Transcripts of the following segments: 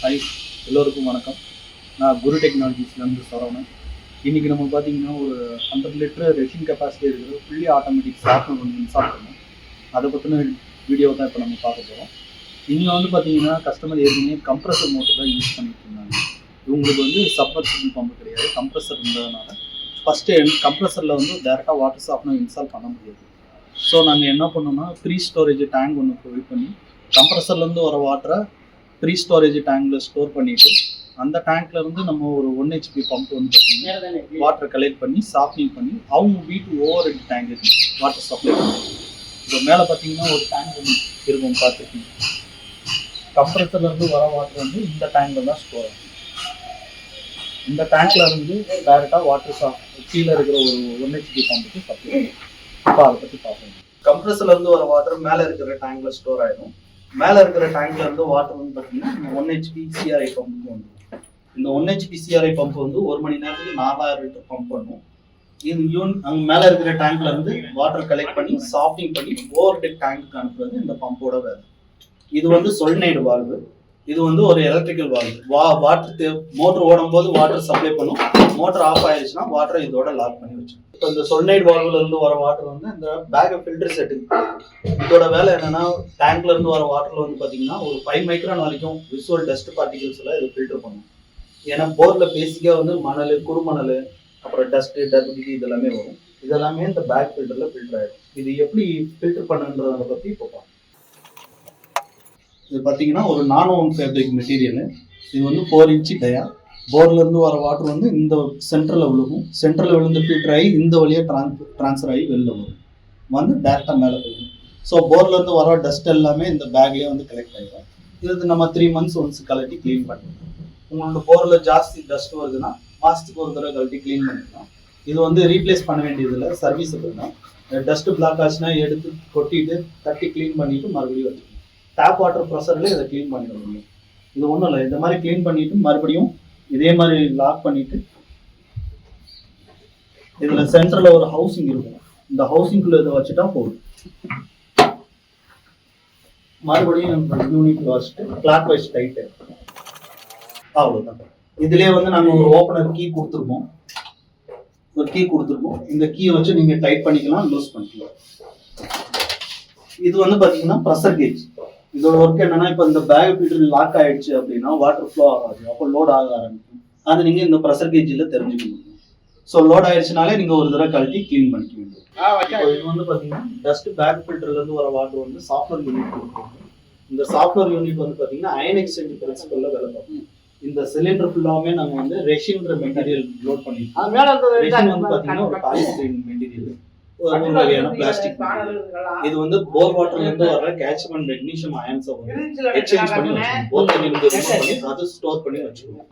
Hi எல்லோருக்கும் வணக்கம். நான் குரு டெக்னாலஜிஸ்லேருந்து சரவணன். இன்றைக்கி நம்ம பார்த்தீங்கன்னா ஒரு ஹண்ட்ரட் லிட்டர் ரெஷின் கெப்பாசிட்டி இருக்கிற ஃபுல்லி ஆட்டோமேட்டிக் சாஃப்ட்வேர் ஒன்று இன்ஸ்டால் பண்ணோம் அதை பற்றின வீடியோ தான் இப்போ நம்ம பார்க்க போகிறோம் இங்கே வந்து பார்த்தீங்கன்னா கஸ்டமர் ஏற்கனவே கம்ப்ரஸர் மோட்டர் தான் யூஸ் பண்ணிட்டு இருந்தாங்க. இவங்களுக்கு வந்து சப்மர்சிபிள் பம்பு கிடையாது. கம்ப்ரஸர் இருந்ததுனால ஃபஸ்ட்டு கம்ப்ரஸரில் வந்து டேரெக்டாக வாட்டர் சாஃப்ட்வேர் இன்ஸ்டால் பண்ண முடியாது. ஸோ நாங்கள் என்ன பண்ணோம்னா ஃப்ரீ ஸ்டோரேஜ் டேங்க் ஒன்று ப்ரொவைட் பண்ணி கம்ப்ரஸர்லேருந்து வர வாட்டரை ஃப்ரீ ஸ்டோரேஜ் டேங்கில் ஸ்டோர் பண்ணிவிட்டு அந்த டேங்க்ல இருந்து நம்ம ஒரு ஒன் ஹெச்பி பம்ப் வந்து வாட்டர் கலெக்ட் பண்ணி சாஃப்டிங் பண்ணி அவங்க வீட்டு over head tank water supply பண்ணுவோம் இப்போ மேலே பார்த்தீங்கன்னா ஒரு டேங்க் ஒன்று இருக்கும் பார்த்துருக்கீங்க. கம்ப்ரஸர்ல இருந்து வர வாட்டர் வந்து இந்த டேங்க்ல தான் ஸ்டோர் ஆகும். இந்த டேங்க்ல இருந்து டைரெக்டாக வாட்டர் சாஃப்ட் கீழே இருக்கிற ஒரு ஒன் ஹெச்பி பம்புக்கு சப்ளை இப்போ அதை பற்றி பார்ப்போம். கம்ப்ரஸர்ல இருந்து வர வாட்டர் மேலே இருக்கிற டேங்க்ல ஸ்டோர் ஆயிடும். மேலே இருக்கிற டேங்க்ல இருந்து வாட்டர் வந்து பார்த்தீங்கன்னா ஒன் ஹெச்பி சிஆர்ஐ பம்புக்கு வந்து இந்த ஒன் ஹெச்பி சிஆர்ஐ பம்ப் வந்து ஒரு மணி நேரத்துக்கு நாலாயிரம் லிட்டர் பம்ப் பண்ணும். இது யூன் அங்கே மேலே இருக்கிற டேங்க்ல இருந்து வாட்டர் கலெக்ட் பண்ணி சாஃப்டிங் பண்ணி ஓவர் டெக் டேங்க்கு அனுப்புறது இந்த பம்போட வேலை. இது வந்து சொல்னைடு வால்வு இது வந்து ஒரு எலக்ட்ரிக்கல் வால்வு வா வாட்டர் மோட்டர் ஓடும் போது வாட்டர் சப்ளை பண்ணும். மோட்டர் ஆஃப் ஆயிடுச்சுன்னா வாட்டரை இதோட லாக் பண்ணி வச்சிடும் இப்போ இந்த சொல்னைடு வால்வுல இருந்து வர வாட்டர் வந்து இந்த பேக் ஃபில்டர் செட்டுக்கு இதோட வேலை என்னன்னா டேங்க்ல இருந்து வர வாட்டர்ல வந்து பாத்தீங்கன்னா ஒரு ஃபைவ் மைக்ரான் வரைக்கும் விசுவல் டஸ்ட் பார்ட்டிகல்ஸ் எல்லாம் இது ஃபில்டர் பண்ணும். ஏன்னா போர்ல பேசிக்கா வந்து மணல் குறுமணல் அப்புறம் டஸ்ட் டர்பிலிட்டி இதெல்லாமே வரும். இதெல்லாமே இந்த பேக் ஃபில்டர்ல ஃபில்டர் ஆயிடும். இது எப்படி ஃபில்டர் பண்ணுன்றத பத்தி இப்போ பார்ப்போம். இது பார்த்தீங்கன்னா ஒரு நானோ ஒன் ஃபேப்ரிக் மெட்டீரியல் இது வந்து ஃபோர் இன்ச்சு டயா போர்ல இருந்து வர வாட்டர் வந்து இந்த சென்டரில் விழுகும். சென்டரில் விழுந்து ஃபில்டர் ஆகி இந்த வழியாக ட்ரான் ட்ரான்ஸ்ஃபர் ஆகி வெளில வரும். வந்து டேரெக்டாக மேலே போயிடும் ஸோ போர்ல இருந்து வர டஸ்ட் எல்லாமே இந்த பேக்லேயே வந்து கலெக்ட் ஆகிடும் இது நம்ம த்ரீ மந்த்ஸ் ஒன்ஸ் கலட்டி க்ளீன் பண்ணுவோம் உங்களோட போரில் ஜாஸ்தி டஸ்ட் வருதுன்னா மாதத்துக்கு ஒரு தடவை கழட்டி க்ளீன் பண்ணிக்கலாம். இது வந்து ரீப்ளேஸ் பண்ண வேண்டியதில்லை. சர்வீஸபிள் தான். டஸ்ட் பிளாக் ஆச்சுன்னா எடுத்து கொட்டிட்டு தட்டி க்ளீன் பண்ணிட்டு மறுபடியும் வச்சுக்கணும். டேப் வாட்டர் ப்ரெஷர்லேயே இதை க்ளீன் பண்ணிட முடியும் இது ஒன்றும் இல்லை. இந்த மாதிரி க்ளீன் பண்ணிட்டு மறுபடியும் இதே மாதிரி லாக் பண்ணிட்டு இதுல சென்டர்ல ஒரு ஹவுசிங் இருக்கும். இந்த ஹவுசிங்குள்ள இதை வச்சுட்டா போதும். மறுபடியும் யூனிட் வச்சுட்டு கிளாக் வைஸ் டைட்டு அவ்வளோதான் இதுலயே வந்து நாங்க ஒரு ஓப்பனர் கீ கொடுத்துருப்போம். ஒரு கீ கொடுத்துருப்போம். இந்த கீயை வச்சு நீங்க டைட் பண்ணிக்கலாம் லூஸ் பண்ணிக்கலாம். இது வந்து பாத்தீங்கன்னா ப்ரெஷர் கேஜ் இதோட ஒர்க் என்னன்னா இப்போ இந்த பேக் ஃபில்டர் லாக் ஆயிடுச்சு அப்படின்னா வாட்டர் ஃப்ளோ ஆகாது. அப்போ லோட் ஆக ஆரம்பிக்கும். அது நீங்க இந்த ப்ரெஷர் கேஜில் தெரிஞ்சுக்க முடியும் ஸோ லோட் ஆயிடுச்சுனாலே நீங்க ஒரு தடவை கழட்டி க்ளீன் பண்ணிக்க வேண்டும் இது வந்து பாத்தீங்கன்னா டஸ்ட் பேக் ஃபில்டர்ல இருந்து வர வாட்டர் வந்து சாஃப்ட்வேர் யூனிட் இந்த சாஃப்ட்வேர் யூனிட் வந்து பாத்தீங்கன்னா அயன் எக்ஸ்சேஞ்ச் பிரின்சிபல்ல வேலை பார்க்கும். இந்த சிலிண்டர் ஃபுல்லாவுமே நாங்க வந்து ரெஷின்ற மெட்டீரியல் லோட் பண்ணிருக்கோம். ரெஷின் வந்து பாத்தீங்கன்னா ஒரு பாலிஸ்டிரீன் மெட்டீரியல் ஒரு வகையான பிளாஸ்டிக் இது வந்து போர் வாட்டர்ல இருந்து வர கால்சியம் மெக்னீசியம் அயன்ஸை வந்து எக்ஸ்சேஞ்ச் பண்ணி வச்சுக்கணும். போர் பண்ணி அதை ஸ்டோர் பண்ணி வச்சுக்கணும்.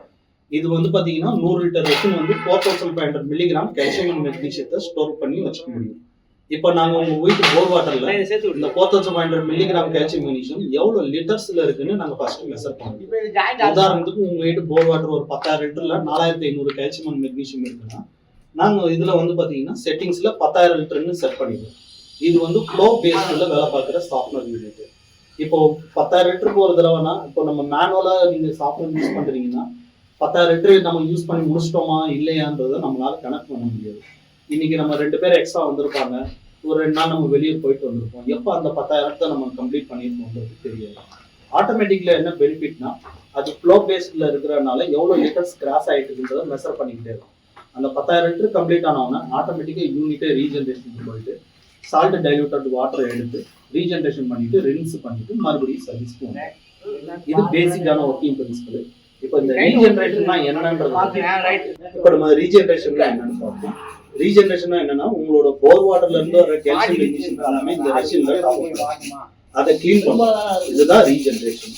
இது வந்து பாத்தீங்கன்னா நூறு லிட்டர் ரெஷின் வந்து four thousand five hundred milligram calcium and மெக்னீசியத்தை store பண்ணி வச்சுக்க முடியும். இப்போ நாங்க உங்க வீட்டு போர் வாட்டர்ல இந்த four thousand five hundred milligram calcium magnesium எவ்வளவு லிட்டர்ஸ்ல இருக்குன்னு நாங்க ஃபர்ஸ்ட் மெஷர் பண்ணுவோம் உதாரணத்துக்கு உங்க வீட்டு போர் வாட்டர் ஒரு பத்தாயிரம் லிட்டர்ல நாலாயிரத்தி ஐநூறு கால்சியம் அண்ட் மெக்னீசியம் இருக்குன்னா நாங்கள் இதில் வந்து பார்த்தீங்கன்னா செட்டிங்ஸில் பத்தாயிரம் லிட்டர்னு செட் பண்ணிடுவோம் இது வந்து ஃப்ளோ பேஸ்டில் வேலை பார்க்குற சாஃப்ட்வேர் யூனிட் இப்போ பத்தாயிரம் லிட்டருக்கு ஒரு தடவைனா இப்போ நம்ம மேனுவலாக நீங்கள் சாஃப்ட்வேர் யூஸ் பண்ணுறீங்கன்னா பத்தாயிரம் லிட்டர் நம்ம யூஸ் பண்ணி முடிச்சிட்டோமா இல்லையான்றதை நம்மளால கணக்கு பண்ண முடியாது. இன்னைக்கு நம்ம ரெண்டு பேர் எக்ஸ்ட்ரா வந்திருப்பாங்க. ஒரு ரெண்டு நாள் நம்ம வெளியே போயிட்டு வந்திருப்போம். எப்போ அந்த பத்தாயிரத்தை நம்ம கம்ப்ளீட் பண்ணியிருக்கோன்றது தெரியாது. ஆட்டோமேட்டிக்கில் என்ன பெனிஃபிட்னா அது ஃப்ளோ பேஸ்டில் இருக்கிறனால எவ்வளோ லிட்டர்ஸ் கிராஸ் ஆயிட்டு மெஷர் பண்ணிக்கிட்டே இருக்கும். அந்த பத்தாயிரம் லிட்டர் கம்ப்ளீட் ஆனவொன்னே ஆட்டோமேட்டிக்காக யூனிட்டே ரீஜென்ரேஷன் போயிட்டு சால்ட் டைலூட்டட் வாட்டரை எடுத்து ரீஜென்ரேஷன் பண்ணிட்டு ரின்ஸ் பண்ணிட்டு மறுபடியும் சர்வீஸ் போகணும் இது பேசிக்கான ஒர்க்கிங் பிரின்சிபல் இப்போ இந்த ரீஜென்ரேஷன்னா என்னன்றது இப்போ நம்ம ரீஜென்ரேஷன்ல என்னன்னு பார்ப்போம். ரீஜென்ரேஷன் என்னன்னா உங்களோட போர் வாட்டர்ல இருந்து வர கால்சியம் எல்லாமே இந்த ரெஷின்ல அதை க்ளீன் பண்ணும். இதுதான் ரீஜென்ரேஷன்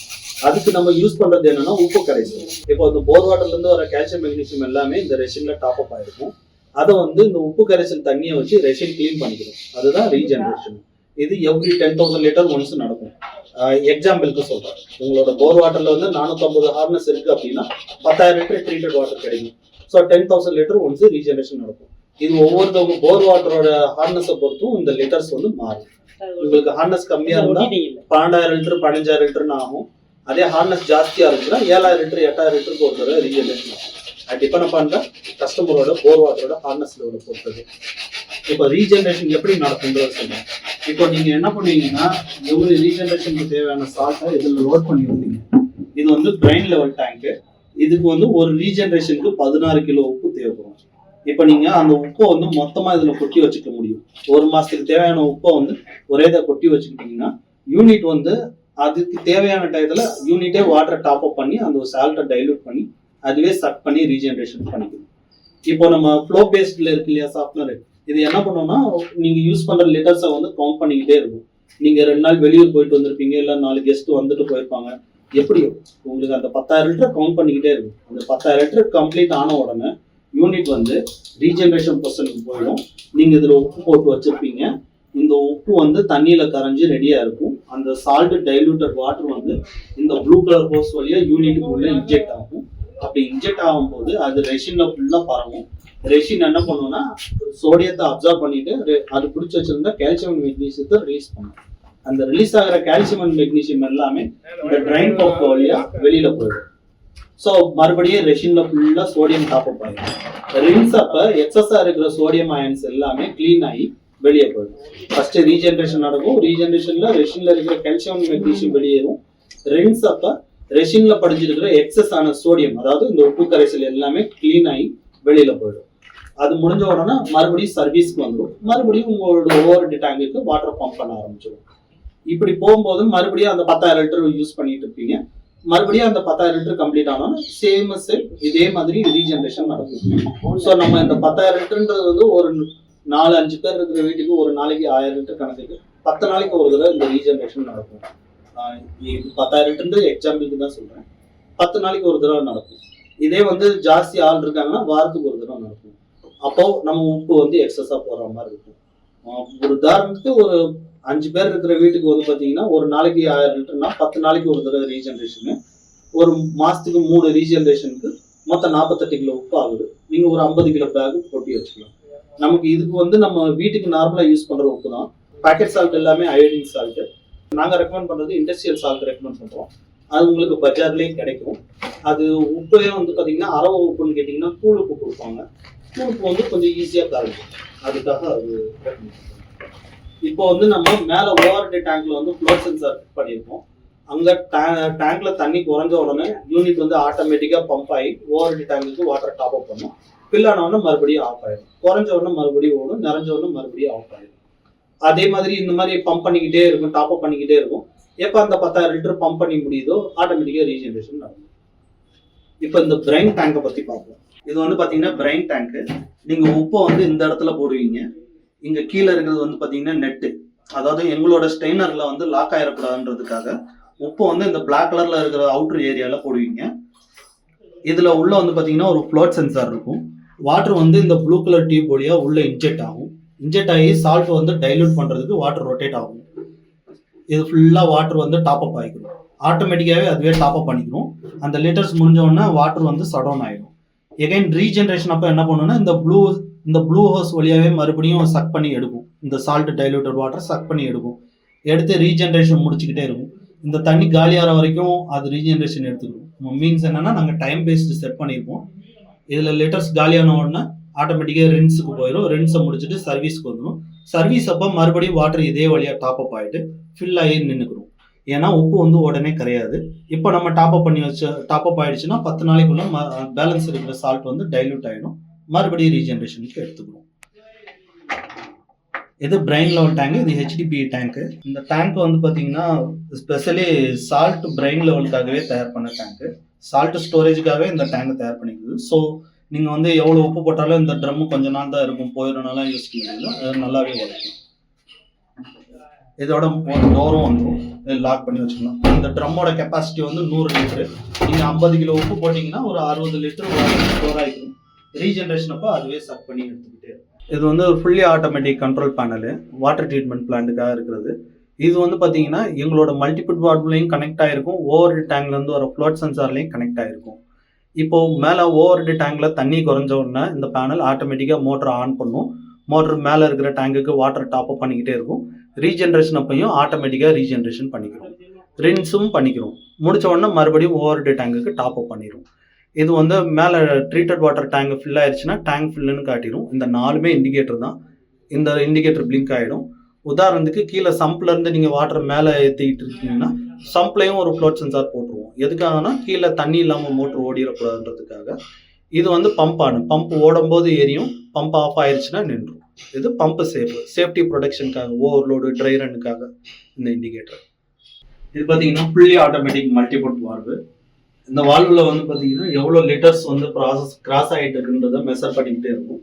அதுக்கு நம்ம யூஸ் பண்றது என்னன்னா உப்பு கரைசல். இப்போ அந்த போர் வாட்டர்ல இருந்து வர கால்சியம் மெக்னீசியம் எல்லாமே இந்த ரெஷின்ல டாப் அப் ஆயிருக்கும். அதை வந்து இந்த உப்பு கரைசல் தண்ணியை வச்சு ரெஷின் க்ளீன் பண்ணிக்கிறோம் அதுதான் ரீஜெனரேஷன் இது every ten thousand litre once நடக்கும். எக்ஸாம்பிளுக்கு சொல்றேன். உங்களோட போர் வாட்டர்ல வந்து நானூத்தம்பது ஹார்னஸ் இருக்கு அப்படின்னா பத்தாயிரம் லிட்டர் ட்ரீட்டட் வாட்டர் கிடைக்கும். So ten thousand litre once regeneration நடக்கும். இது ஒவ்வொருத்தவங்க போர் வாட்டரோட ஹார்னஸை பொறுத்தும் இந்த லிட்டர்ஸ் வந்து மாறும். உங்களுக்கு ஹார்னஸ் கம்மியா இருந்தா பன்னெண்டாயிரம் லிட்டர் பதினஞ்சாயிரம் லிட்டர்னு ஆகும். அதே ஹார்னஸ் ஜாஸ்தியாக இருந்துச்சுன்னா ஏழாயிரம் லிட்டர் எட்டாயிரம் லிட்டருக்கு ஒரு தடவை ரீஜெனரேஷன் அது டிபெண்ட் பண்ணுற கஸ்டமரோட போர் வாட்டரோட ஹார்னஸ் லெவலை பொறுத்தது இப்போ ரீஜென்ரேஷன் எப்படி நடக்குன்றது சொல்லுங்க இப்போ நீங்கள் என்ன பண்ணுவீங்கன்னா எவ்வளோ ரீஜென்ரேஷனுக்கு தேவையான சால்ட்டை இதில் லோட் பண்ணி வந்தீங்க இது வந்து பிரைன் லெவல் டேங்க்கு இதுக்கு வந்து ஒரு ரீஜென்ரேஷனுக்கு பதினாறு கிலோ உப்பு தேவைப்படும். இப்போ நீங்கள் அந்த உப்பை வந்து மொத்தமாக இதில் கொட்டி வச்சுக்க முடியும். ஒரு மாதத்துக்கு தேவையான உப்பை வந்து ஒரே இதை கொட்டி வச்சுக்கிட்டிங்கன்னா யூனிட் வந்து அதுக்கு தேவையான டயத்தில் யூனிட்டே வாட்டரை டாப் அப் பண்ணி அந்த சால்ட்டை டைல்யூட் பண்ணி அதுவே சக் பண்ணி ரீஜென்ரேஷன் பண்ணிக்கணும். இப்போ நம்ம ஃப்ளோ பேஸ்டில் இருக்கு இல்லையா சாஃப்ட்வேர் இது என்ன பண்ணோம்னா நீங்கள் யூஸ் பண்ணுற லிட்டர்ஸை வந்து கவுண்ட் பண்ணிக்கிட்டே இருக்கும். நீங்கள் ரெண்டு நாள் வெளியூர் போயிட்டு வந்திருப்பீங்க இல்லை நாலு கெஸ்ட் வந்துட்டு போயிருப்பாங்க. எப்படியோ உங்களுக்கு அந்த பத்தாயிரம் லிட்டர் கவுண்ட் பண்ணிக்கிட்டே இருக்கும். அந்த பத்தாயிரம் லிட்டர் கம்ப்ளீட் ஆன உடனே யூனிட் வந்து ரீஜென்ரேஷன் பர்சனுக்கு போயிடும். நீங்கள் இதில் உப்பு போட்டு வச்சுருப்பீங்க. இந்த உப்பு வந்து தண்ணியில் கரைஞ்சி ரெடியாக இருக்கும். அந்த சால்ட் டைலூட்டட் வாட்டர் வந்து இந்த ப்ளூ கலர் ஹோஸ் வழியாக யூனிட்டுக்குள்ள இன்ஜெக்ட் ஆகும். அப்படி இன்ஜெக்ட் ஆகும்போது அது ரெஷினில் ஃபுல்லாக பரவும். ரெஷின் என்ன பண்ணும்னா சோடியத்தை அப்சர்வ் பண்ணிட்டு அது பிடிச்சி வச்சிருந்தா கால்சியம் மெக்னீசியத்தை ரிலீஸ் பண்ணும். அந்த ரிலீஸ் ஆகிற கால்சியம் அண்ட் மெக்னீசியம் எல்லாமே இந்த ட்ரைன் பம்ப் வழியா வெளியில போயிடும். ஸோ மறுபடியும் ரெஷின்ல ஃபுல்லா சோடியம் டாப் அப் ஆகிடும் ரின்ஸ் அப்ப எக்ஸஸா இருக்கிற சோடியம் அயன்ஸ் எல்லாமே க்ளீன் ஆகி வெளியே போயிடும் ஃபர்ஸ்ட் ரீஜென்ரேஷன் நடக்கும். ரீஜென்ரேஷன்ல ரெஷின்ல இருக்கிற கால்சியம் மெக்னீசியம் வெளியேறும். ரின்ஸ் அப்ப ரெஷின்ல படிஞ்சிருக்கிற எக்ஸஸ் ஆன சோடியம் அதாவது இந்த உப்பு கரைசல் எல்லாமே க்ளீன் ஆகி வெளியில போயிடும். அது முடிஞ்ச உடனே மறுபடியும் சர்வீஸ்க்கு வந்துடும் மறுபடியும் உங்களோட ஓவர் டேங்குக்கு வாட்டர் பம்ப் பண்ண ஆரம்பிச்சிடும் இப்படி போகும்போது மறுபடியும் அந்த பத்தாயிரம் லிட்டர் யூஸ் பண்ணிட்டு இருப்பீங்க. மறுபடியும் அந்த பத்தாயிரம் லிட்டர் கம்ப்ளீட் ஆனாலும் சேம் இதே மாதிரி ரீஜென்ரேஷன் நடக்கும். ஸோ நம்ம இந்த பத்தாயிரம் லிட்டர்ன்றது வந்து ஒரு நாலு அஞ்சு பேர் இருக்கிற வீட்டுக்கு ஒரு நாளைக்கு ஆயிரம் லிட்டர் கணக்குக்கு பத்து நாளைக்கு ஒரு தடவை இந்த ரீஜென்ரேஷன் நடக்கும். இது பத்தாயிரம் லிட்டர்ன்றது எக்ஸாம்பிளுக்கு தான் சொல்றேன். பத்து நாளைக்கு ஒரு தடவை நடக்கும். இதே வந்து ஜாஸ்தி ஆள் இருக்காங்கன்னா வாரத்துக்கு ஒரு தடவை நடக்கும். அப்போ நம்ம உப்பு வந்து எக்ஸஸா போற மாதிரி இருக்கும். ஒரு உதாரணத்துக்கு ஒரு அஞ்சு பேர் இருக்கிற வீட்டுக்கு வந்து பாத்தீங்கன்னா ஒரு நாளைக்கு ஆயிரம் லிட்டர்னா பத்து நாளைக்கு ஒரு தடவை ரீஜென்ரேஷனு ஒரு மாசத்துக்கு மூணு ரீஜென்ரேஷனுக்கு மொத்தம் நாற்பத்தெட்டு கிலோ உப்பு ஆகுது. நீங்க ஒரு ஐம்பது கிலோ பேக் கொட்டி வச்சுக்கலாம். நமக்கு இதுக்கு வந்து நம்ம வீட்டுக்கு நார்மலாக யூஸ் பண்ணுற உப்பு தான். பாக்கெட் சால்ட் எல்லாமே அயோடின் சால்ட்டு நாங்கள் ரெக்கமெண்ட் பண்ணுறது இண்டஸ்ட்ரியல் சால்ட் ரெக்கமெண்ட் பண்ணுறோம் அது உங்களுக்கு பஜார்லயே கிடைக்கும். அது உப்புலேயே வந்து பார்த்தீங்கன்னா அரவ உப்புன்னு கேட்டிங்கன்னா கூழ் உப்பு கொடுப்பாங்க. கூழ் உப்பு வந்து கொஞ்சம் ஈஸியாக கரைக்கும் அதுக்காக அது இப்போ வந்து நம்ம மேலே ஓவர் டேங்க்ல வந்து ஃப்ளோர் சென்சார் ஃபிட் பண்ணியிருக்கோம். டே டேங்க்ல தண்ணி குறைஞ்ச உடனே யூனிட் வந்து ஆட்டோமேட்டிக்காக பம்ப் ஆகி ஓவர் டேங்குக்கு வாட்டர் டாப் அப் பண்ணும். ஃபில் மறுபடியும் ஆஃப் ஆயிடும் குறைஞ்ச உடனே மறுபடியும் ஓடும் நிறைஞ்ச உடனே மறுபடியும் ஆஃப் ஆயிடும் அதே மாதிரி இந்த மாதிரி பம்ப் பண்ணிக்கிட்டே இருக்கும் டாப் அப் பண்ணிக்கிட்டே இருக்கும். எப்போ அந்த பத்தாயிரம் லிட்டர் பம்ப் பண்ணி முடியுதோ ஆட்டோமேட்டிக்காக ரீஜென்ரேஷன் நடக்கும். இப்போ இந்த பிரைன் டேங்கை பற்றி பார்ப்போம். இது வந்து பார்த்தீங்கன்னா பிரைன் டேங்க்கு நீங்கள் உப்பை வந்து இந்த இடத்துல போடுவீங்க. இங்கே கீழே இருக்கிறது வந்து பார்த்தீங்கன்னா நெட்டு அதாவது எங்களோட ஸ்டெய்னரில் வந்து லாக் ஆயிடக்கூடாதுன்றதுக்காக உப்பை வந்து இந்த பிளாக் கலரில் இருக்கிற அவுட்டர் ஏரியாவில் போடுவீங்க. இதில் உள்ள வந்து பார்த்தீங்கன்னா ஒரு ஃப்ளோட் சென்சார் இருக்கும். வாட்டர் வந்து இந்த ப்ளூ கலர் டியூப் வழியாக உள்ள இன்ஜெக்ட் ஆகும். இன்ஜெக்ட் ஆகி சால்ட் வந்து டைல்யூட் பண்ணுறதுக்கு வாட்டர் ரொட்டேட் ஆகும். இது ஃபுல்லாக வாட்டர் வந்து டாப் அப் ஆகிக்கணும் ஆட்டோமேட்டிக்காகவே அதுவே டாப் அப் பண்ணிக்கணும் அந்த லிட்டர்ஸ் முடிஞ்சோடனே வாட்டர் வந்து சடவுன் ஆகிடும் எகைன் ரீஜென்ரேஷன் அப்போ என்ன பண்ணுன்னா இந்த ப்ளூ இந்த ப்ளூ ஹவுஸ் வழியாகவே மறுபடியும் சக் பண்ணி எடுக்கும். இந்த சால்ட் டைல்யூட்டட் வாட்டர் சக் பண்ணி எடுக்கும். எடுத்து ரீஜென்ரேஷன் முடிச்சுக்கிட்டே இருக்கும். இந்த தண்ணி காலியாகிற வரைக்கும் அது ரீஜென்ரேஷன் எடுத்துக்கணும் மீன்ஸ் என்னன்னா நாங்கள் டைம் பேஸ்டு செட் பண்ணியிருப்போம் இதில் லிட்டர்ஸ் காலியான உடனே ஆட்டோமேட்டிக்காக ரின்ஸுக்கு போயிடும் ரென்ஸை முடிச்சுட்டு சர்வீஸ்க்கு வந்துடும் சர்வீஸ் அப்போ மறுபடியும் வாட்டர் இதே வழியாக டாப் அப் ஆகிட்டு ஃபில் ஆகி நின்றுக்கிறோம் ஏன்னா உப்பு வந்து உடனே கிடையாது இப்போ நம்ம டாப் அப் பண்ணி வச்ச டாப் அப் ஆகிடுச்சுன்னா பத்து நாளைக்குள்ள பேலன்ஸ் இருக்கிற சால்ட் வந்து டைல்யூட் ஆகிடும் மறுபடியும் ரீஜென்ரேஷனுக்கு எடுத்துக்கிறோம் இது பிரைன் லெவல் டேங்க் இது ஹெச்டிபி டேங்க்கு இந்த டேங்க் வந்து பார்த்தீங்கன்னா ஸ்பெஷலி சால்ட் பிரைன் லெவலுக்காகவே தயார் பண்ண டேங்க்கு சால்ட் ஸ்டோரேஜுக்காகவே இந்த டேங்க் தயார் பண்ணிக்குது. ஸோ நீங்கள் வந்து எவ்வளோ உப்பு போட்டாலும் இந்த ட்ரம்மு கொஞ்ச நாள் தான் இருக்கும். போயிடனால யூஸ் பண்ணுவீங்க நல்லாவே உழைக்கும் இதோட டோரும் வந்துடும் லாக் பண்ணி வச்சுக்கலாம். இந்த ட்ரம்மோட கெப்பாசிட்டி வந்து நூறு லிட்டரு. நீங்கள் ஐம்பது கிலோ உப்பு போட்டிங்கன்னா ஒரு அறுபது லிட்டர் ஸ்டோர் ஆகிக்கும் ரீஜென்ரேஷன் அப்போ அதுவே சக் பண்ணி எடுத்துக்கிட்டே இது வந்து ஒரு fully automatic control panel water treatment பிளான்ட்டுக்காக இருக்கிறது. இது வந்து பார்த்தீங்கன்னா எங்களோட மல்டிபிள் பாட்லையும் கனெக்ட் ஆகிருக்கும் ஓவர் டேங்க்லேருந்து வர ஃப்ளோட் சென்சார்லையும் கனெக்ட் ஆகிருக்கும் இப்போ மேலே ஓவர் டேங்கில் தண்ணி குறைஞ்ச உடனே இந்த பேனல் ஆட்டோமேட்டிக்காக மோட்டரை ஆன் பண்ணும். மோட்டர் மேலே இருக்கிற டேங்குக்கு வாட்டர் டாப் அப் பண்ணிக்கிட்டே இருக்கும். ரீஜென்ரேஷன் அப்பையும் ஆட்டோமேட்டிக்காக ரீஜென்ரேஷன் பண்ணிக்கிறோம். ரின்ஸும் பண்ணிக்கிறோம். முடிச்ச உடனே மறுபடியும் ஓவர் டே டேங்குக்கு டாப் அப் பண்ணிடும் இது வந்து மேலே ட்ரீட்டட் வாட்டர் டேங்க் ஃபில் ஆயிடுச்சுன்னா டேங்க் ஃபில்லுன்னு காட்டிடும் இந்த நாலுமே இண்டிகேட்டர் தான். இந்த இண்டிகேட்டர் பிளிங்க் ஆகிடும் உதாரணத்துக்கு கீழே சம்ப்ல இருந்து நீங்கள் வாட்டர் மேலே ஏற்றிக்கிட்டு இருக்கீங்கன்னா சம்ப்லையும் ஒரு ஃப்ளோட் சென்சார் போட்டுருவோம். எதுக்காகனா கீழே தண்ணி இல்லாமல் மோட்டர் ஓடிடக்கூடாதுன்றதுக்காக. இது வந்து பம்ப் ஆனு பம்ப் ஓடும்போது எரியும். பம்ப் ஆஃப் ஆயிடுச்சுன்னா நின்றும். இது பம்ப் சேஃப் சேஃப்டி ப்ரொடெக்ஷனுக்காக ஓவர்லோடு ட்ரை ரன்னுக்காக இந்த இண்டிகேட்டர் இது பார்த்தீங்கன்னா ஃபுல்லி ஆட்டோமேட்டிக் மல்டிபுட் வால்வு இந்த வால்வில் வந்து பார்த்தீங்கன்னா எவ்வளோ லிட்டர்ஸ் வந்து ப்ராசஸ் கிராஸ் ஆகிட்டு இருக்குன்றதை மெஷர் பண்ணிக்கிட்டே இருக்கும்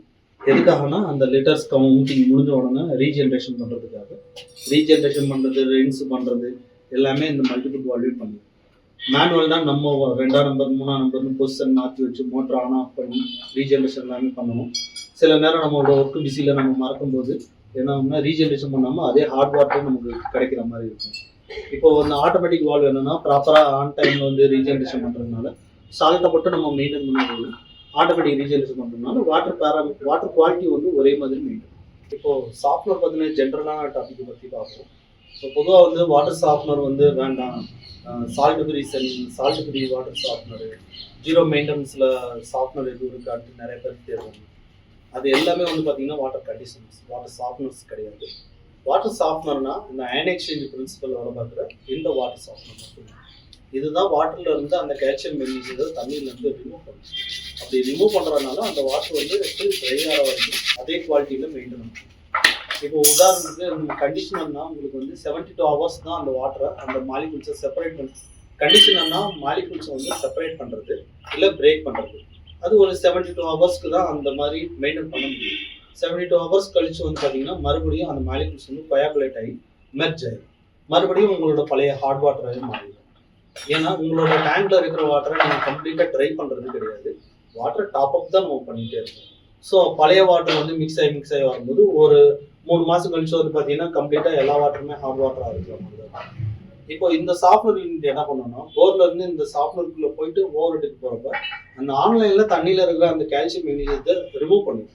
எதுக்காகனா அந்த லெட்டர்ஸ் கவுண்டிங் முடிஞ்ச உடனே ரீஜென்ரேஷன் பண்ணுறதுக்காக ரீஜென்ரேஷன் பண்ணுறது ரெயின்ஸ் பண்ணுறது எல்லாமே இந்த மல்டிபிள் வால்யூ பண்ணுது மேனுவல் தான் நம்ம ரெண்டாம் நம்பர் மூணாம் நம்பர்னு பொசிஷன் மாற்றி வச்சு மோட்டர் ஆன் ஆஃப் பண்ணி ரீஜென்ரேஷன் எல்லாமே பண்ணணும். சில நேரம் நம்மளோட ஒர்க்கு பிஸியில் நம்ம மறக்கும்போது என்ன ரீஜென்ரேஷன் பண்ணாமல் அதே ஹார்ட் வாட்டர் நமக்கு கிடைக்கிற மாதிரி இருக்கும். இப்போ வந்து ஆட்டோமேட்டிக் வால்வ் என்னன்னா ப்ராப்பராக ஆன் டைமில் வந்து ரீஜென்ரேஷன் பண்ணுறதுனால சால்ட்டை மட்டும் நம்ம மெயின்டைன் பண்ணுறது ஆட்டோமேட்டிக் ரீஜென்ரேஷன் பண்ணுறதுனால வாட்டர் பேராமீட்டர் வாட்டர் குவாலிட்டி வந்து ஒரே மாதிரி மெயின்டைன் இப்போ சாஃப்ட்வேர் பார்த்தீங்கன்னா ஜென்ரலான டாபிக் பற்றி பார்ப்போம். ஸோ பொதுவாக வந்து வாட்டர் சாஃப்ட்னர் வந்து வேண்டாம். Salt free cell salt free water softener zero மெயின்டெனன்ஸில் softener எதுவும் இருக்காட்டு நிறைய பேர் தேடுவாங்க அது எல்லாமே வந்து பார்த்தீங்கன்னா வாட்டர் கண்டிஷன்ஸ் வாட்டர் சாஃப்ட்னர்ஸ் கிடையாது. வாட்டர் சாஃப்ட்னர்னா இந்த அயன் எக்ஸ்சேஞ்ச் பிரின்சிபல் வேலை பார்க்குற இந்த வாட்டர் சாஃப்ட்னர் மட்டும்தான். இதுதான் வாட்டர்ல இருந்து அந்த கால்சியம் மெக்னீசியத்தை தண்ணியில இருந்து ரிமூவ் பண்ணும் அப்படி ரிமூவ் பண்றதுனால அந்த வாட்டர் வந்து ஸ்டில் ட்ரை ஆகிற வரைக்கும் அதே குவாலிட்டியில மெயின்டைன் பண்ணும் இப்போ உதாரணத்துக்கு கண்டிஷனர்னா உங்களுக்கு வந்து செவன்டி டூ ஹவர்ஸ் தான் அந்த வாட்டரை அந்த மாலிகூல்ஸை செப்பரேட் பண்ணி கண்டிஷனர்னா மாலிகூல்ஸை வந்து செப்பரேட் பண்றது இல்லை பிரேக் பண்றது. அது ஒரு செவன்டி டூ ஹவர்ஸ்க்கு தான் அந்த மாதிரி மெயின்டைன் பண்ண முடியும். செவன்டி டூ ஹவர்ஸ் கழிச்சு வந்து பார்த்தீங்கன்னா மறுபடியும் அந்த மாலிகூல்ஸ் வந்து கொயாகுலேட் ஆகி மெர்ஜ் ஆகி மறுபடியும் உங்களோட பழைய ஹாட் வாட்டராகவே மாறிடும். ஏன்னா உங்களோட டேங்க்ல இருக்கிற வாட்டரை நீங்கள் கம்ப்ளீட்டாக ட்ரை பண்ணுறது கிடையாது. வாட்டர் டாப் அப் தான் நம்ம பண்ணிகிட்டே இருக்கோம். ஸோ பழைய வாட்டர் வந்து மிக்ஸ் ஆகி மிக்ஸ் ஆகி வரும்போது ஒரு மூணு மாதம் கழிச்சு வந்து பார்த்தீங்கன்னா கம்ப்ளீட்டாக எல்லா வாட்டருமே ஹார்ட் வாட்டராக இருக்கிற மாதிரி தான் இப்போ இந்த சாஃப்ட்வேர் யூனிட் என்ன பண்ணணும்னா போர்ல இருந்து இந்த சாஃப்ட்வேருக்குள்ள போயிட்டு ஓவர்ஹெட்டுக்கு போறப்ப அந்த ஆன்லைன்ல தண்ணியில இருக்கிற அந்த கால்சியம் மெக்னீசியத்தை ரிமூவ் பண்ணும்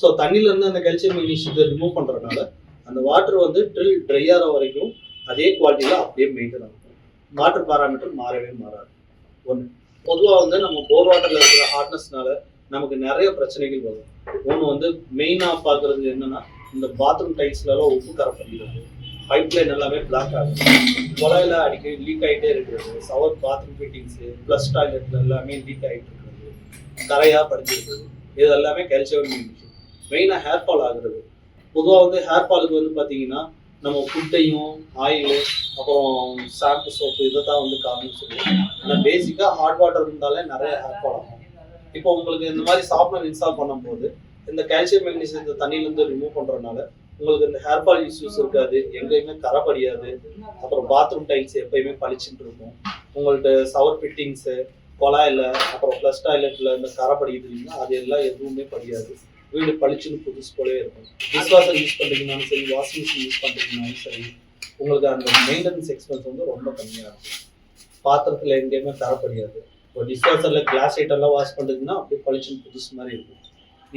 ஸோ தண்ணியில இருந்து அந்த கால்சியம் மெக்னீசியத்தை ரிமூவ் பண்றதுனால அந்த வாட்டர் வந்து ட்ரில் ட்ரை ஆகிற வரைக்கும் அதே குவாலிட்டியில அப்படியே மெயின்டைன் ஆகும். வாட்டர் பாராமீட்டர் மாறவே மாறாது. ஒன்று பொதுவாக வந்து நம்ம போர் வாட்டரில் இருக்கிற ஹார்ட்னஸ்னால நமக்கு நிறைய பிரச்சனைகள் வரும். ஒன்று வந்து மெயினாக பார்க்கறது என்னன்னா இந்த பாத்ரூம் டைல்ஸ்லாம் உப்பு கரை பண்ணிடுறது பைப் லைன் எல்லாமே பிளாக் ஆகும் குழாயில அடிக்கடி லீக் ஆகிட்டே இருக்கிறது. சவர் பாத்ரூம் ஃபிட்டிங்ஸு ப்ளஸ் டாய்லெட்ல எல்லாமே லீக் ஆகிட்டு இருக்கிறது. கரையாக படிச்சிருக்கிறது இது எல்லாமே கேல்சியம் மெயினாக ஹேர் ஃபால் ஆகுறது. பொதுவாக வந்து ஹேர் ஃபாலுக்கு வந்து பார்த்தீங்கன்னா நம்ம ஃபுட்டையும் ஆயிலு அப்புறம் ஷாம்பு சோப்பு இதை தான் வந்து காரணம் சொல்லுவோம் ஆனால் பேசிக்காக ஹாட் வாட்டர் இருந்தாலே நிறைய ஹேர் ஃபால் ஆகும். இப்போ உங்களுக்கு இந்த மாதிரி சாஃப்ட்வேர் இன்ஸ்டால் பண்ணும்போது இந்த கால்சியம் மெக்னீசியத்தை தண்ணியிலேருந்து ரிமூவ் பண்ணுறதுனால உங்களுக்கு இந்த ஹேர் ஃபால் இஷ்யூஸ் இருக்காது எங்கேயுமே கரை படியாது. அப்புறம் பாத்ரூம் டைல்ஸ் எப்பயுமே பளிச்சுட்டு இருக்கும். உங்கள்ட்ட சவர் ஃபிட்டிங்ஸு குழாயில் அப்புறம் ப்ளஸ் டாய்லெட்டில் இந்த கரை படிக்குது அது எல்லாம் எதுவுமே படியாது. வீடு பளிச்சுன்னு புதுசு போலவே இருக்கும். டிஷ்வாஷர் யூஸ் பண்ணுறீங்கனாலும் சரி வாஷிங் மிஷின் யூஸ் பண்ணுறீங்கனாலும் சரி உங்களுக்கு அந்த மெயின்டெனன்ஸ் எக்ஸ்பென்ஸ் வந்து ரொம்ப கம்மியாக இருக்கும். பாத்திரத்தில் எங்கேயுமே தரப்படியாது இப்போ டிஷ்வாஷரில் கிளாஸ் ஐட்டம்லாம் வாஷ் பண்ணுறீங்கன்னா அப்படியே பளிச்சுன்னு புதுசு மாதிரி இருக்கும்.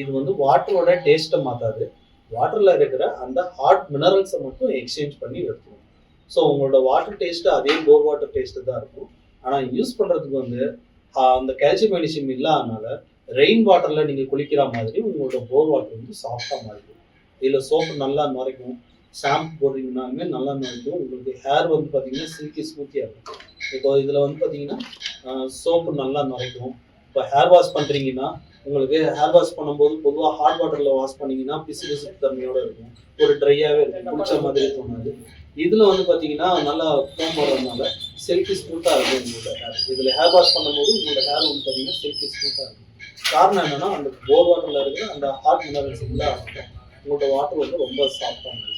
இது வந்து வாட்டரோட டேஸ்ட்டை மாற்றாது வாட்டரில் இருக்கிற அந்த ஹாட் மினரல்ஸை மட்டும் எக்ஸ்சேஞ்ச் பண்ணி எடுத்துக்கணும். ஸோ உங்களோட வாட்டர் டேஸ்ட்டு அதே போர் வாட்டர் டேஸ்ட்டு தான் இருக்கும். ஆனால் யூஸ் பண்ணுறதுக்கு வந்து அந்த கால்சியம் மெடிசின் இல்லாதனால ரெயின் வாட்டரில் நீங்கள் குளிக்கிற மாதிரி உங்களோட போர் வாட்டர் வந்து சாஃப்டாக மாறிடும். இதில் சோப்பு நல்லா நுரைக்கும் ஷாம்பு போடுறீங்கனாலுமே நல்லா நுரைக்கும் உங்களுக்கு ஹேர் வந்து பார்த்தீங்கன்னா சில்கி ஸ்மூத்தியாக இருக்கும். இப்போ இதில் வந்து பார்த்தீங்கன்னா சோப்பு நல்லா நுரைக்கும் இப்போ ஹேர் வாஷ் பண்ணுறீங்கன்னா உங்களுக்கு ஹேர் வாஷ் பண்ணும்போது பொதுவாக ஹாட் வாட்டரில் வாஷ் பண்ணிங்கன்னா பிசு பிசு தன்மையோடு இருக்கும். ஒரு ட்ரையாகவே இருக்கும். குடிச்ச மாதிரி தோணாது. இதில் வந்து பார்த்தீங்கன்னா நல்லா ஃபோம் போடுறதுனால சில்கி ஸ்மூத்தாக இருக்கும் உங்களோட ஹேர் இதில் ஹேர் வாஷ் பண்ணும்போது உங்களோட ஹேர் வந்து பார்த்தீங்கன்னா சில்கி ஸ்மூத்தாக இருக்கும். காரணம் என்னன்னா அந்த போர் வாட்டரில் இருக்கிற அந்த ஹாட் மினரல்ஸ் உங்களோட வாட்டர் வந்து ரொம்ப சாஃப்டாக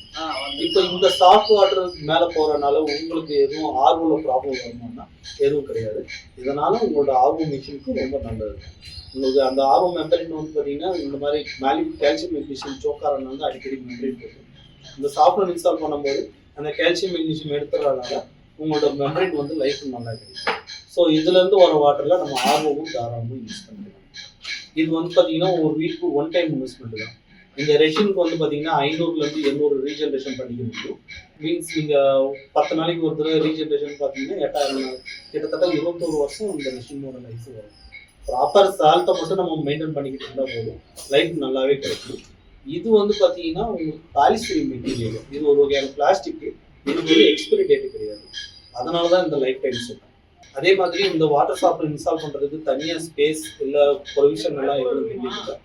இப்போ இந்த சாஃப்ட் வாட்டர் மேலே போகிறனால உங்களுக்கு எதுவும் ஆர்வல ப்ராப்ளம் வருமானா எதுவும் கிடையாது. இதனால உங்களோட ஆர்வம் மிஷினுக்கு ரொம்ப நல்லது. உங்களுக்கு அந்த ஆர்வம் மெம்பரின் வந்து பார்த்தீங்கன்னா இந்த மாதிரி மேலி கால்சியம் மெக்னீஷியம் சோக்காரன் வந்து அடிக்கடி மெம்பரின் போகும் இந்த சாஃப்ட்வேர் இன்ஸ்டால் பண்ணும்போது அந்த கால்சியம் மெக்னீஷியம் எடுத்துறதுனால உங்களோட மெம்பரின் வந்து லைஃப் நல்லா கிடைக்கும். ஸோ இதுலேருந்து வர வாட்டரில் நம்ம ஆர்வமும் தாராளமும் யூஸ் பண்ணிக்கலாம். இது வந்து பார்த்தீங்கன்னா ஒரு வீக்கு ஒன் டைம் இன்வெஸ்ட்மெண்ட் தான். இந்த ரெஷினுக்கு வந்து பார்த்தீங்கன்னா ஐநூறுலேருந்து எண்ணூறு ரீஜென்ரேஷன் பண்ணிக்க முடியும். மீன்ஸ் நீங்க பத்து நாளைக்கு ஒரு தடவை ரீஜென்ரேஷன் பார்த்தீங்கன்னா எட்டாயிரம் கிட்டத்தட்ட இருபத்தோரு வருஷம் இந்த ரெஷினோட லைஃப் வரும். ப்ராப்பர் சால்ட்டை மட்டும் நம்ம மெயின்டைன் பண்ணிக்கிட்டு இருந்தால் போதும். லைஃப் நல்லாவே கிடைக்கும். இது வந்து பார்த்தீங்கன்னா உங்களுக்கு பாலிஸ்டரின் மெட்டீரியல் இது ஒரு வகையான பிளாஸ்டிக் இது ஒரு எக்ஸ்பிரி டேட் கிடையாது. அதனால தான் இந்த லைஃப் டைம் சொல்றேன். அதே மாதிரி இந்த வாட்டர் சாப்பிட் இன்ஸ்டால் பண்ணுறதுக்கு தனியாக ஸ்பேஸ் இல்லை ப்ரொவிஷன் எல்லாம் எவ்வளவு வேண்டியதில்லை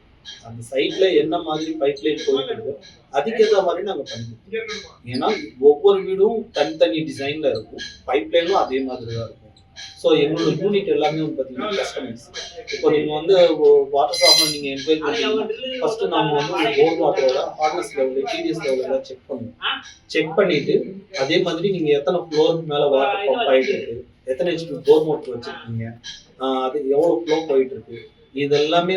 அந்த சைட்ல என்ன மாதிரி பைப் லைன் போயிட்டு இருக்கோ அதுக்கேற்ற மாதிரி நாங்கள் பண்ணிக்கிறோம். ஏன்னா ஒவ்வொரு வீடும் தனித்தனி டிசைன்ல இருக்கும். பைப் லைனும் அதே மாதிரி தான் இருக்கும். ஸோ எங்களோட யூனிட் எல்லாமே வந்து பார்த்தீங்கன்னா கஸ்டமைஸ் இப்போ நீங்கள் வந்து வாட்டர் ஷாப்ல நீங்கள் என்கொயரி பண்ணீங்கன்னா ஃபர்ஸ்ட் நாம வந்து போர் வாட்டரோட ஹார்ட்னஸ் லெவல் டிடிஎஸ் லெவல் எல்லாம் செக் பண்ணுவோம். செக் பண்ணிட்டு அதே மாதிரி நீங்கள் எத்தனை ஃப்ளோருக்கு மேலே வாட்டர் பம்ப் ஆகிட்டு இருக்கு எத்தனை ஹெச்பி போர் மோட்டர் வச்சிருக்கீங்க? அது எவ்வளோ ஃப்ளோ போயிட்டு இருக்கு இதெல்லாமே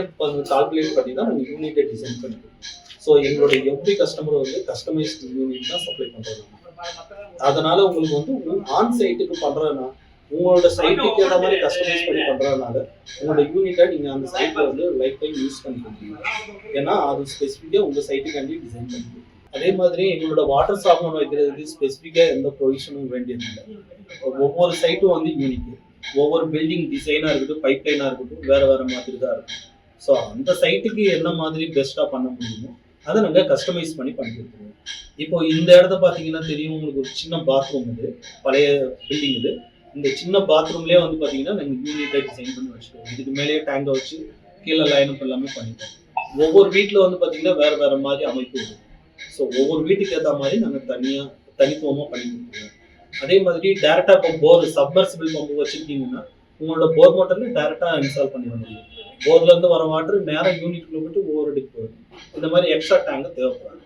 கால்குலேட் பண்ணி தான் நாங்கள் யூனிட்டை டிசைன் பண்ணிருக்கோம் ஸோ எங்களுடைய எவ்ரி கஸ்டமர் வந்து கஸ்டமைஸ்டு யூனிட் தான் சப்ளை பண்ணுறது அதனால உங்களுக்கு வந்து ஆன் சைட்டுக்கு பண்றதுனா உங்களோட சைட்டுக்கு ஏற்ற மாதிரி கஸ்டமைஸ் பண்ணி பண்றதுனால உங்களோட யூனிட்டை நீங்க அந்த சைட்ல வந்து லைஃப் டைம் யூஸ் பண்ணிக்க முடியும் ஏன்னா அது ஸ்பெசிஃபிக்காக உங்க சைட்டுக்காண்டி டிசைன் பண்ணி அதே மாதிரி எங்களோட வாட்டர் சாஃப்ட்வேர் வைக்கிறதுக்கு ஸ்பெசிஃபிக்காக எந்த ப்ரொவிஷனும் வேண்டியதில்லை. ஒவ்வொரு சைட்டும் வந்து யூனிக் ஒவ்வொரு பில்டிங் டிசைனாக இருக்கட்டும் பைப் லைனாக இருக்கட்டும் வேறு வேறு மாதிரி தான் இருக்கும். ஸோ அந்த சைட்டுக்கு என்ன மாதிரி பெஸ்ட்டாக பண்ண முடியுமோ அதை நாங்கள் கஸ்டமைஸ் பண்ணி பண்ணி கொடுத்துருவோம் இப்போ இந்த இடத்த பார்த்தீங்கன்னா தெரியும் உங்களுக்கு ஒரு சின்ன பாத்ரூம் இது பழைய பில்டிங் இது. இந்த சின்ன பாத்ரூம்லேயே வந்து பார்த்தீங்கன்னா நாங்கள் யூனிட்டாக டிசைன் பண்ணி வச்சுருக்கோம் இதுக்கு மேலேயே டேங்கை வச்சு கீழே லைனப் எல்லாமே பண்ணிட்டோம் ஒவ்வொரு வீட்டில் வந்து பார்த்தீங்கன்னா வேறு வேறு மாதிரி அமைப்பு இருக்கும். ஸோ ஒவ்வொரு வீட்டுக்கு ஏற்ற மாதிரி நாங்கள் தனியாக தனித்துவமாக பண்ணி கொடுத்துருவோம். அதே மாதிரி டேரெக்டாக இப்போ போர் சப்மர்சிபிள் பம்பு வச்சுருக்கீங்கன்னா உங்களோட போர் மோட்டரில் டேரெக்டாக இன்ஸ்டால் பண்ணிட முடியும். போர்லேருந்து வர வாட்டர் நேராக யூனிட்குள்ள போயிட்டு ஒவ்வொரு அடிக்கு போயிடும் இந்த மாதிரி எக்ஸ்ட்ரா டேங்க் தேவைப்படாது.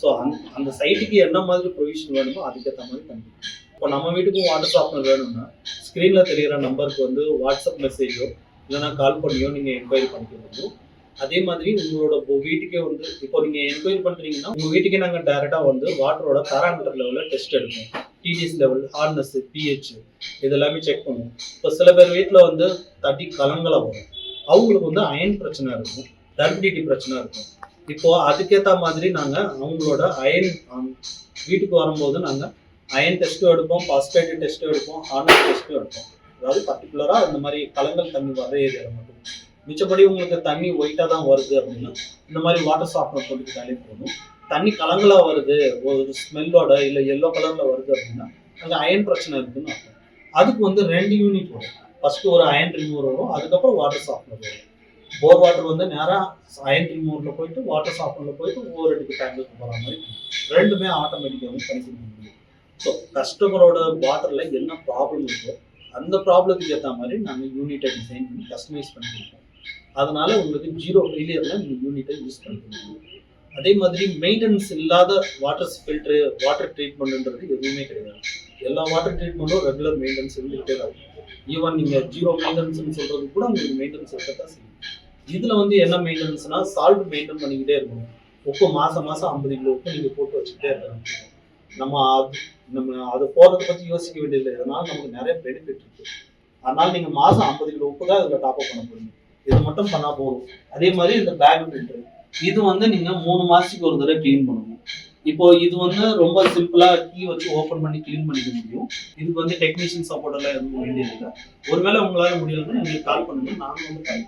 ஸோ அந் அந்த சைட்டுக்கு என்ன மாதிரி ப்ரொவிஷன் வேணுமோ அதுக்கேற்ற மாதிரி பண்ணிக்கலாம் இப்போ நம்ம வீட்டுக்கும் வாட்டர் சாப்னர் வேணும்னா ஸ்க்ரீனில் தெரிகிற நம்பருக்கு வந்து வாட்ஸ்அப் மெசேஜோ இல்லைனா கால் பண்ணியோ நீங்கள் என்கொயரி பண்ணிக்க முடியும் அதே மாதிரி உங்களோட இப்போ வீட்டுக்கே வந்து இப்போ நீங்கள் என்கொயரி பண்ணுறீங்கன்னா உங்கள் வீட்டுக்கே நாங்கள் டேரெக்டாக வந்து வாட்டரோட பேராமீட்டர் லெவலில் டெஸ்ட் எடுப்போம். டிடிஎஸ் லெவல் ஹார்ட்னஸ் பிஹெச் இதெல்லாமே செக் பண்ணுவோம். இப்போ சில பேர் வீட்டில் வந்து தட்டி கலங்களாக வரும். அவங்களுக்கு வந்து அயன் பிரச்சனை இருக்கும் டர்பிடிட்டி பிரச்சனை இருக்கும். இப்போ அதுக்கேற்ற மாதிரி நாங்கள் அவங்களோட அயன் வீட்டுக்கு வரும்போது நாங்கள் அயன் டெஸ்ட்டும் எடுப்போம் பாஸ்பேட் டெஸ்ட்டும் எடுப்போம் ஹார்னஸ் டெஸ்ட்டும் எடுப்போம். அதாவது பர்டிகுலராக அந்த மாதிரி கலங்கள் தண்ணி வர ஏரியாவில் மட்டும். மிச்சப்படி உங்களுக்கு தண்ணி ஒயிட்டாக தான் வருது அப்படின்னா இந்த மாதிரி வாட்டர் சாஃப்ட்வேர் போட்டுக்கிட்டாலே போதும் தண்ணி கலங்கலாக வருது ஒரு ஸ்மெல்லோட இல்லை எல்லோ கலரில் வருது அப்படின்னா அங்கே அயன் பிரச்சனை இருக்குன்னு அர்த்தம். அதுக்கு வந்து ரெண்டு யூனிட் வரும். ஃபஸ்ட்டு ஒரு அயன் ரிமூவர் வரும் அதுக்கப்புறம் வாட்டர் சாஃப்ட்வேர் வரும். போர் வாட்டர் வந்து நேராக அயன் ரிமூவரில் போயிட்டு வாட்டர் சாஃப்ட்வேரில் போயிட்டு ஒவ்வொரு அடிக்கு டேங்குக்கு போகிற மாதிரி ரெண்டுமே ஆட்டோமேட்டிக்காகவும் பண்ணிக்க முடியும். ஸோ கஸ்டமரோட வாட்டரில் என்ன ப்ராப்ளம் இருக்கோ அந்த ப்ராப்ளத்துக்கு ஏற்ற மாதிரி நாங்கள் யூனிட்டை டிசைன் பண்ணி கஸ்டமைஸ் பண்ணியிருக்கோம் அதனால உங்களுக்கு ஜீரோ ஃபெயிலியர்ல நீங்கள் யூனிட்டை யூஸ் பண்ணிக்க அதே மாதிரி மெயின்டெனன்ஸ் இல்லாத வாட்டர் ஃபில்ட்ரு வாட்டர் ட்ரீட்மெண்ட்ன்றது எதுவுமே கிடையாது. எல்லா வாட்டர் ட்ரீட்மெண்ட்டும் ரெகுலர் மெயின்டெனன்ஸ் இருந்துகிட்டே தான் ஈவன் நீங்கள் ஜீரோ மெயின்டெனன்ஸ்னு சொல்றது கூட உங்களுக்கு மெயின்டெனன்ஸ் இருக்கத்தான் செய்யும். இதில் வந்து என்ன மெயின்டெனன்ஸ்னா சால்ட் மெயின்டைன் பண்ணிக்கிட்டே இருக்கணும். உப்பு மாதம் மாதம் ஐம்பது கிலோ உப்பு நீங்கள் போட்டு வச்சுக்கிட்டே இருக்கணும் நம்ம அது நம்ம அதை போகிறத பற்றி யோசிக்க வேண்டியதில்லை. இதனால் நமக்கு நிறைய பெனிஃபிட் இருக்கு. அதனால நீங்கள் மாதம் ஐம்பது கிலோ உப்பு தான் இதில் டாப்அப் பண்ண போறீங்க. இது மட்டும் பண்ணால் போதும். அதே மாதிரி இந்த பேக் ஃபில்டர் இது வந்து நீங்கள் மூணு மாதத்துக்கு ஒரு தடவை க்ளீன் பண்ணணும். இப்போ இது வந்து ரொம்ப சிம்பிளா கீ வச்சு ஓபன் பண்ணி க்ளீன் பண்ணிக்க முடியும். இதுக்கு வந்து டெக்னீஷியன் சப்போர்ட் எல்லாம் எதுவும் வேண்டியதில்லை ஒருவேளை உங்களால முடியலன்னா எங்களுக்கு கால் பண்ணுங்க. நாங்க வந்து கால்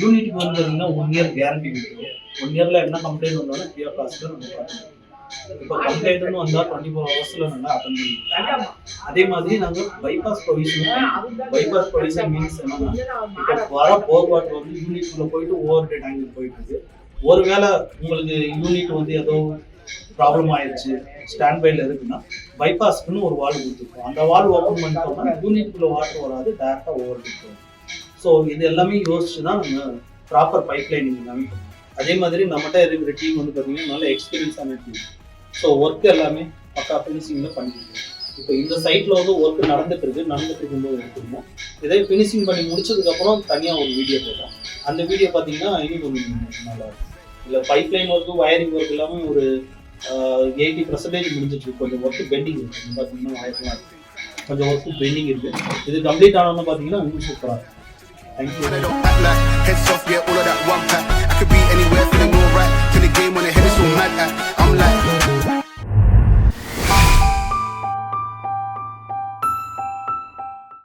யூனிட்டுக்கு வந்து பார்த்தீங்கன்னா ஒன் இயர் கேரண்டி கொடுத்துருவோம். ஒன் இயர்ல என்ன கம்ப்ளைண்ட் வந்தாலும் ஃப்ரீ ஆஃப் காஸ்ட்ல நம்ம பார்த்துக்கலாம். இப்போ கம்ப்ளைண்ட்னு வந்தா டுவெண்ட்டி ஃபோர் ஹவர்ஸ்ல நாங்க அட்டன் பண்ணிக்கலாம் அதே மாதிரி நாங்க bypass provision bypass provision means என்னன்னா இப்போ வர போர் வாட்டர் வந்து யூனிட்குள்ள போயிட்டு ஓவர் டே டேங்க் போயிட்டு இருக்கு. ஒருவேளை உங்களுக்கு யூனிட் வந்து ஏதோ ப்ராப்ளம் ஆயிடுச்சு ஸ்டாண்ட் பைல இருக்குன்னா பைபாஸ்க்குன்னு ஒரு வால் கொடுத்துருக்கோம். அந்த வால் ஓப்பன் பண்ணிட்டோம்னா யூனிட்குள்ள வாட்டர் வராது டேரக்டா ஓவர் இருக்கும் ஸோ இது எல்லாமே யோசிச்சு தான் நம்ம ப்ராப்பர் பைப் லைனிங் எல்லாமே பண்ணுவோம். அதே மாதிரி நம்மகிட்ட இருக்கிற டீம் வந்து பார்த்தீங்கன்னா நல்ல எக்ஸ்பீரியன்ஸான டீம் ஸோ ஒர்க் எல்லாமே பக்கா ஃபினிஷிங்கில் பண்ணிட்டு இப்போ இந்த சைட்டில் வந்து ஒர்க் நடந்துட்டு இருக்கு நடந்துட்டு இருக்கும்போது எடுத்துருந்தோம் இதே ஃபினிஷிங் பண்ணி முடிச்சதுக்கப்புறம் தனியாக ஒரு வீடியோ போட்டோம் அந்த வீடியோ பார்த்தீங்கன்னா இன்னும் கொஞ்சம் நல்லா இருக்கும். இல்லை pipe line work wiring work எல்லாமே ஒரு எயிட்டி பர்சன்டேஜ் முடிஞ்சிட்டு இருக்கு. கொஞ்சம் ஒர்க் பெண்டிங் இருக்குது பார்த்தீங்கன்னா வயர்லாம் இருக்குது கொஞ்சம் ஒர்க்கு பெண்டிங் இருக்குது இது கம்ப்ளீட் ஆனோன்னு பார்த்தீங்கன்னா இன்னும் சூப்பராக இருக்கும். Thank you heads off, yeah, all of that one pack. I could be anywhere, feeling alright. Till the game when the head so mad at.